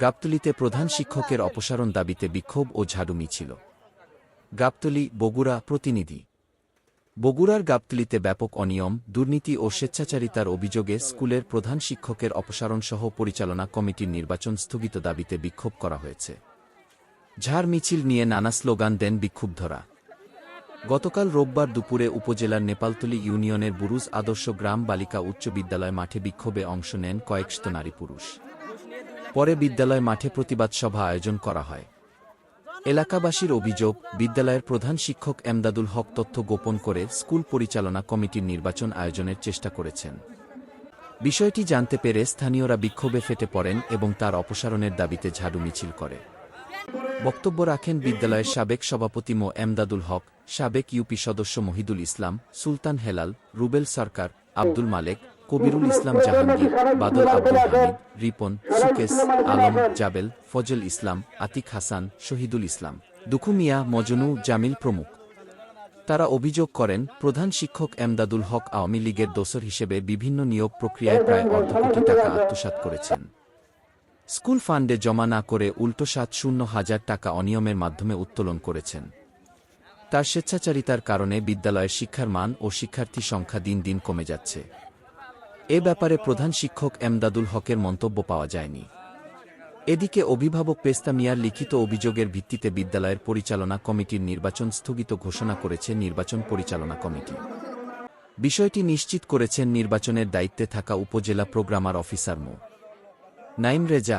গাবতলীতে প্রধান শিক্ষকের অপসারণ দাবিতে বিক্ষোভ ও ঝাড়ু মিছিল। গাবতলী, বগুড়া প্রতিনিধি। বগুড়ার গাবতলীতে ব্যাপক অনিয়ম, দুর্নীতি ও স্বেচ্ছাচারিতার অভিযোগে স্কুলের প্রধান শিক্ষকের অপসারণসহ পরিচালনা কমিটির নির্বাচন স্থগিত দাবিতে বিক্ষোভ করা হয়েছে। ঝাড় মিছিল নিয়ে নানা স্লোগান দেন বিক্ষুব্ধরা। গতকাল রোববার দুপুরে উপজেলার নেপালতলী ইউনিয়নের বুরুজ আদর্শ গ্রাম বালিকা উচ্চ বিদ্যালয় মাঠে বিক্ষোভে অংশ নেন কয়েকশত নারী পুরুষ। পরে বিদ্যালয় মাঠে প্রতিবাদ সভা আয়োজন করা হয়। এলাকাবাসীর অভিযোগ, বিদ্যালয়ের প্রধান শিক্ষক এমদাদুল হক তথ্য গোপন করে স্কুল পরিচালনা কমিটির নির্বাচন আয়োজনের চেষ্টা করেছেন। বিষয়টি জানতে পেরে স্থানীয়রা বিক্ষোভে ফেটে পড়েন এবং তার অপসারণের দাবিতে ঝাড়ু মিছিল করে। বক্তব্য রাখেন বিদ্যালয়ের সাবেক সভাপতি মো. এমদাদুল হক, সাবেক ইউপি সদস্য মহিদুল ইসলাম, সুলতান হেলাল, রুবেল সরকার, আব্দুল মালেক কবিরুল ইসলাম জাহাঙ্গীর, বাদল আব্দুল হামিদ, রিপন সুকেস আলম, জাবেল, ফজল ইসলাম, আতিক হাসান, শহীদুল ইসলাম। দুখু মিয়া মজনু, জামিল প্রমুখ। তারা অভিযোগ করেন, প্রধান শিক্ষক এমদাদুল হক আওয়ামী লীগের দোসর হিসেবে বিভিন্ন নিয়োগ প্রক্রিয়ায় প্রায় অর্ধ কোটি টাকা আত্মসাৎ করেছেন। স্কুল ফান্ডে জমা না করে উল্টো সাত শূন্য হাজার টাকা অনিয়মের মাধ্যমে উত্তোলন করেছেন। তার স্বেচ্ছাচারিতার কারণে বিদ্যালয়ের শিক্ষার মান ও শিক্ষার্থী সংখ্যা দিন দিন কমে যাচ্ছে। এ ব্যাপারে প্রধান শিক্ষক এমদাদুল হকের মন্তব্য পাওয়া যায়নি। এদিকে অভিভাবক পেস্তা মিয়ার লিখিত অভিযোগের ভিত্তিতে বিদ্যালয়ের পরিচালনা কমিটির নির্বাচন স্থগিত ঘোষণা করেছে নির্বাচন পরিচালনা কমিটি। বিষয়টি নিশ্চিত করেছেন নির্বাচনের দায়িত্বে থাকা উপজেলা প্রোগ্রামার অফিসার মো। নাইম রেজা